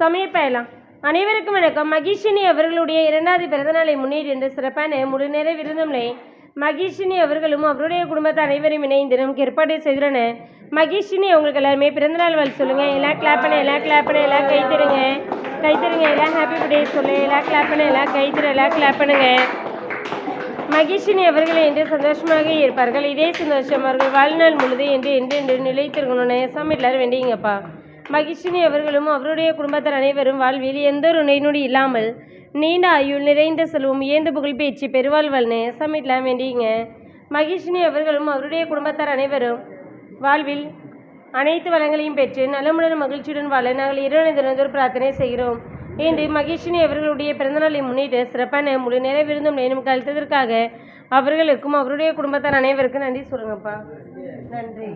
சமயப்பயலாம். அனைவருக்கும் வணக்கம். மகிஷினி அவர்களுடைய இரண்டாவது பிறந்தநாளை முன்னிட்டு இந்த சிறப்பான முழுநேர விருந்தங்களை மகிஷினி அவர்களும் அவருடைய குடும்பத்தை அனைவரும் இணைந்து நமக்கு ஏற்பாடு செய்கிறன மகிஷினி அவங்களுக்கு எல்லாருமே பிறந்தநாள் வாழ் சொல்லுங்க. எல்லாம் கிளாப் பண்ண எல்லாம் கிளாப் பண்ண எல்லாம் கை தருங்க. கை தருங்க எல்லாம் ஹாப்பி பர்த்டே சொல்லு. எல்லாம் கிளாப் பண்ண எல்லாம் கை தரு எல்லாம் கிளாப் பண்ணுங்க. மகிஷினி அவர்கள் என்று சந்தோஷமாக இருப்பார்கள். இதே சந்தோஷம் அவர்கள் வாழ்நாள் முழுது என்று என்று என்று நிலைத்திருக்கணும்னு சாமி எல்லாரும் வேண்டிங்கப்பா மகிஷினி அவர்களும் அவருடைய குடும்பத்தார் அனைவரும் வாழ்வில் எந்த ஒரு நொடி இல்லாமல் நீண்ட ஆயுள் நிறைந்த செல்வம் ஏந்த புகழ் பேச்சு பெருவாழ்வல்னு சமைக்கலாம் வேண்டிங்க. மகிஷினி அவர்களும் அவருடைய குடும்பத்தார் அனைவரும் வாழ்வில் அனைத்து வளங்களையும் பெற்று நலமுடன் மகிழ்ச்சியுடன் வாழ நாங்கள் இரவு தினந்தோறும் பிரார்த்தனை செய்கிறோம். இன்று மகிஷினி அவர்களுடைய பிறந்தநாளை முன்னிட்டு சிறப்பான முழு நேர விருந்தும் நேரம் கழித்ததற்காக அவர்களுக்கும் அவருடைய குடும்பத்தார் அனைவருக்கும் நன்றி சொல்லுங்கப்பா. நன்றி.